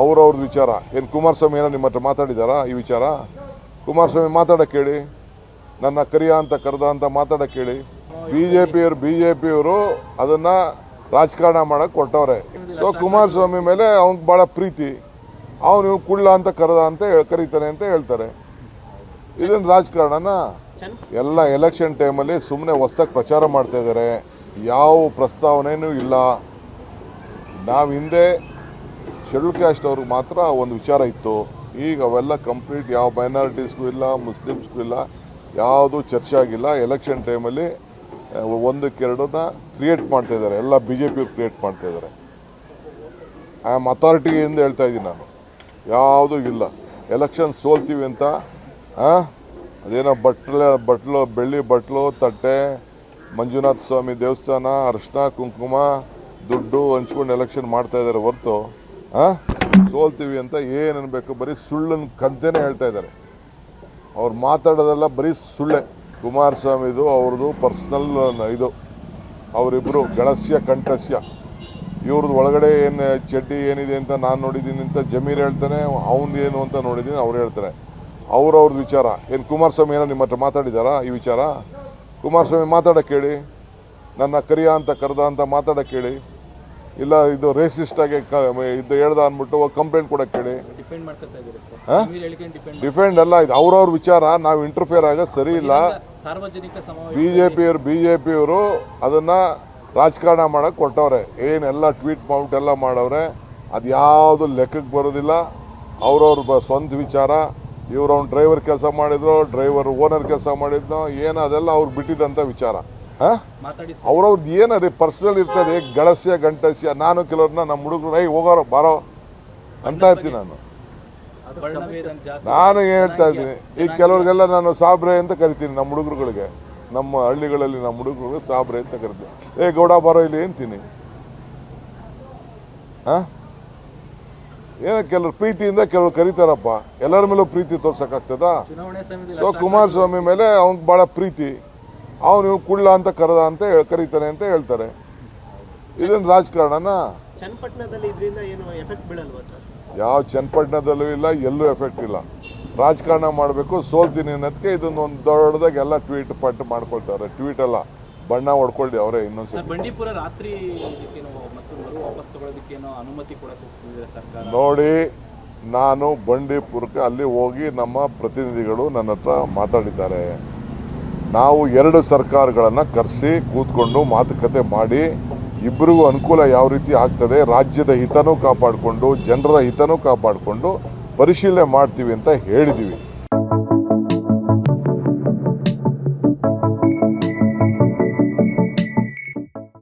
ಅವ್ರವ್ರದ್ದು ವಿಚಾರ. ಏನು ಕುಮಾರಸ್ವಾಮಿ ಏನೋ ನಿಮ್ಮ ಹತ್ರ ಮಾತಾಡಿದಾರಾ ಈ ವಿಚಾರ? ಕುಮಾರಸ್ವಾಮಿ ಮಾತಾಡಕ್ಕೆ ಕೇಳಿ. ನನ್ನ ಕರಿಯ ಅಂತ ಕರೆದ ಅಂತ ಮಾತಾಡಕ್ಕೆ ಕೇಳಿ. ಬಿ ಜೆ ಪಿಯವರು ಬಿ ಜೆ ಪಿಯವರು ಅದನ್ನು ರಾಜಕಾರಣ ಮಾಡಕ್ಕೆ ಕೊಟ್ಟವ್ರೆ ಸೊ ಕುಮಾರಸ್ವಾಮಿ ಮೇಲೆ ಅವ್ನಿಗೆ ಭಾಳ ಪ್ರೀತಿ. ಅವನು ಕುಳ್ಳ ಅಂತ ಕರೆದ ಅಂತ ಕರೀತಾನೆ ಅಂತ ಹೇಳ್ತಾರೆ. ಇದನ್ನು ರಾಜಕಾರಣನ ಎಲ್ಲ ಎಲೆಕ್ಷನ್ ಟೈಮಲ್ಲಿ ಸುಮ್ಮನೆ ಹೊಸ್ದಾಗಿ ಪ್ರಚಾರ ಮಾಡ್ತಾ ಇದ್ದಾರೆ ಯಾವ ಪ್ರಸ್ತಾವನೆಯೂ ಇಲ್ಲ. ನಾವು ಹಿಂದೆ ಶೆಡ್ಯೂಲ್ ಕ್ಯಾಸ್ಟ್ ಅವ್ರಿಗೆ ಮಾತ್ರ ಒಂದು ವಿಚಾರ ಇತ್ತು. ಈಗ ಅವೆಲ್ಲ ಕಂಪ್ಲೀಟ್ ಯಾವ ಮೈನಾರಿಟೀಸ್ಗೂ ಇಲ್ಲ ಮುಸ್ಲಿಮ್ಸ್ಗೂ ಇಲ್ಲ, ಯಾವುದು ಚರ್ಚೆ ಆಗಿಲ್ಲ. ಎಲೆಕ್ಷನ್ ಟೈಮಲ್ಲಿ ಒಂದಕ್ಕೆರಡನ್ನ ಕ್ರಿಯೇಟ್ ಮಾಡ್ತಾ ಇದ್ದಾರೆ. ಎಲ್ಲ ಬಿ ಜೆ ಪಿಯವ್ರು ಕ್ರಿಯೇಟ್ ಮಾಡ್ತಾ ಇದ್ದಾರೆ. ಐ ಆಮ್ ಅಥಾರಿಟಿಯಿಂದ ಹೇಳ್ತಾ ಇದ್ದೀನಿ ನಾನು. ಯಾವುದೂ ಇಲ್ಲ. ಎಲೆಕ್ಷನ್ ಸೋಲ್ತೀವಿ ಅಂತ? ಅದೇನೋ ಬಟ್ಲ, ಬಟ್ಲು, ಬೆಳ್ಳಿ ಬಟ್ಲು, ತಟ್ಟೆ, ಮಂಜುನಾಥ ಸ್ವಾಮಿ ದೇವಸ್ಥಾನ, ಅರ್ಶಿನ, ಕುಂಕುಮ, ದುಡ್ಡು ಹಂಚ್ಕೊಂಡು ಎಲೆಕ್ಷನ್ ಮಾಡ್ತಾ ಇದ್ದಾರೆ ಹೊರತು? ಸೋಲ್ತೀವಿ ಅಂತ ಏನು ಅನ್ಬೇಕು ಬರೀ ಸುಳ್ಳನ್ನು ಕಂತೇನೆ ಹೇಳ್ತಾ ಇದ್ದಾರೆ. ಅವ್ರು ಮಾತಾಡೋದೆಲ್ಲ ಬರೀ ಸುಳ್ಳೆ. ಕುಮಾರಸ್ವಾಮಿದು, ಅವ್ರದ್ದು ಪರ್ಸ್ನಲ್ ಇದು. ಅವರಿಬ್ಬರು ಗಳಸ್ಯ, ಕಂಠಸ್ಯ. ಇವ್ರದ್ದು ಒಳಗಡೆ ಏನು ಚಡ್ಡಿ ಏನಿದೆ ಅಂತ ನಾನು ನೋಡಿದ್ದೀನಿ ಅಂತ ಜಮೀರ್ ಹೇಳ್ತಾನೆ ಅವನು ಏನು ಅಂತ ನೋಡಿದ್ದೀನಿ, ಅವ್ರು ಹೇಳ್ತಾರೆ. ಅವ್ರವ್ರದ್ದು ವಿಚಾರ. ಏನು ಕುಮಾರಸ್ವಾಮಿ ಏನೋ ನಿಮ್ಮ ಹತ್ರ ಮಾತಾಡಿದಾರಾ ಈ ವಿಚಾರ? ಕುಮಾರಸ್ವಾಮಿ ಮಾತಾಡಕ್ಕೆ ಹೇಳಿ ನನ್ನ ಕರಿಯ ಅಂತ ಕರೆದ ಅಂತ ಮಾತಾಡಕ್ಕೆ ಹೇಳಿ ಇಲ್ಲ ಇದು ರೇಸಿಸ್ಟ್ ಆಗಿ ಇದು ಹೇಳ್ದ ಅಂದ್ಬಿಟ್ಟು ಕಂಪ್ಲೇಂಟ್ ಕೊಡಕ್ಕೆ ಹೇಳಿ ಡಿಪೆಂಡ್ ಡಿಫೆಂಡ್ ಅಲ್ಲ ಇದು ಅವ್ರವ್ರ ವಿಚಾರ ನಾವು ಇಂಟರ್ಫಿಯರ್ ಆಗೋದು ಸರಿ ಇಲ್ಲ. ಬಿ ಜೆ ಪಿಯವರು ಬಿ ಜೆ ಪಿಯವರು ಅದನ್ನ ರಾಜಕಾರಣ ಮಾಡಕ್ಕೆ ಕೊಟ್ಟವ್ರೆ. ಏನೆಲ್ಲ ಟ್ವೀಟ್ ಮೌಂಟ್ ಎಲ್ಲ ಮಾಡವ್ರೆ ಅದು ಯಾವುದು ಲೆಕ್ಕಕ್ಕೆ ಬರೋದಿಲ್ಲ. ಅವ್ರವ್ರ ಸ್ವಂತ ವಿಚಾರ. ಇವ್ರು ಅವ್ನು ಡ್ರೈವರ್ ಕೆಲಸ ಮಾಡಿದ್ರು ಡ್ರೈವರ್ ಓನರ್ ಕೆಲಸ ಮಾಡಿದ್ನೋ ಏನೋ ಅದೆಲ್ಲ ಅವ್ರು ಬಿಟ್ಟಿದ್ದಂಥ ವಿಚಾರ. ಹಾಂ? ಏನು ಅವ್ರವ್ರದ್ದು ಏನರಿ ಪರ್ಸನಲ್ ಇರ್ತದೆ ಗಳಸ್ಯ ಗಂಟಸ್ಯ ನಾನು ಕೆಲವ್ರನ್ನ ನಮ್ಮ ಹುಡುಗರು ಐ ಹೋಗೋರು ಬಾರೋ ಅಂತ ಇರ್ತೀನಿ ನಾನು. ನಾನು ಏನ್ ಹೇಳ್ತಾ ಇದ್ದೀನಿ? ಈಗ ಕೆಲವ್ರಿಗೆಲ್ಲ ನಾನು ಸಾಬ್ರೆ ಅಂತ ಕರಿತೀನಿ ನಮ್ಮ ಹುಡುಗರುಗಳಿಗೆ. ನಮ್ಮ ಹಳ್ಳಿಗಳಲ್ಲಿ ನಮ್ಮ ಹುಡುಗರು ಸಾಬ್ರೆ ಅಂತ ಕರಿತೀನಿ. ಏ ಗೌಡ ಬಾರೋ ಇಲ್ಲಿ ಅಂತೀನಿ. ಹಾ? ಏನೋ ಕೆಲವ್ರು ಪ್ರೀತಿಯಿಂದ ಕೆಲವ್ರು ಕರೀತಾರಪ್ಪ. ಎಲ್ಲರ ಮೇಲೂ ಪ್ರೀತಿ ತೋರ್ಸಕ್ಕಾಗ್ತದ? ಸೊ ಕುಮಾರಸ್ವಾಮಿ ಮೇಲೆ ಅವ್ನಿಗೆ ಭಾಳ ಪ್ರೀತಿ. ಅವನು ಕುಳ್ಳ ಅಂತ ಕರೆದ ಅಂತ ಹೇಳ್- ಕರೀತಾನೆ ಅಂತ ಹೇಳ್ತಾರೆ. ಇದನ್ನ ರಾಜಕಾರಣನ ಯಾವ ಚನ್ನಪಟ್ಟಣದಲ್ಲೂ ಇಲ್ಲ ಎಲ್ಲೂ ಎಫೆಕ್ಟ್ ಇಲ್ಲ. ರಾಜಕಾರಣ ಮಾಡಬೇಕು ಸೋಲ್ತೀನಿ ಅನ್ನೋದಕ್ಕೆ ಇದನ್ನೊಂದು ದೊಡ್ಡದಾಗಿ ಎಲ್ಲ ಟ್ವೀಟ್ ಪಟ್ಟು ಮಾಡ್ಕೊಳ್ತಾರೆ. ಟ್ವೀಟ್ ಅಲ್ಲ ಬಣ್ಣ ಹೊಡ್ಕೊಳ್ಳಿ ಅವರೇ ಸರ್ಕಾರ. ನೋಡಿ ನಾನು ಬಂಡೀಪುರಕ್ಕೆ ಅಲ್ಲಿ ಹೋಗಿ ನಮ್ಮ ಪ್ರತಿನಿಧಿಗಳು ನನ್ನ ಹತ್ರ ಮಾತಾಡಿದ್ದಾರೆ. ನಾವು ಎರಡು ಸರ್ಕಾರಗಳನ್ನು ಕರೆಸಿ ಕೂತ್ಕೊಂಡು ಮಾತುಕತೆ ಮಾಡಿ ಇಬ್ಬರಿಗೂ ಅನುಕೂಲ ಯಾವ ರೀತಿ ಆಗ್ತದೆ, ರಾಜ್ಯದ ಹಿತನೂ ಕಾಪಾಡಿಕೊಂಡು, ಜನರ ಹಿತನೂ ಕಾಪಾಡಿಕೊಂಡು ಪರಿಶೀಲನೆ ಮಾಡ್ತೀವಿ ಅಂತ ಹೇಳಿದ್ದೀವಿ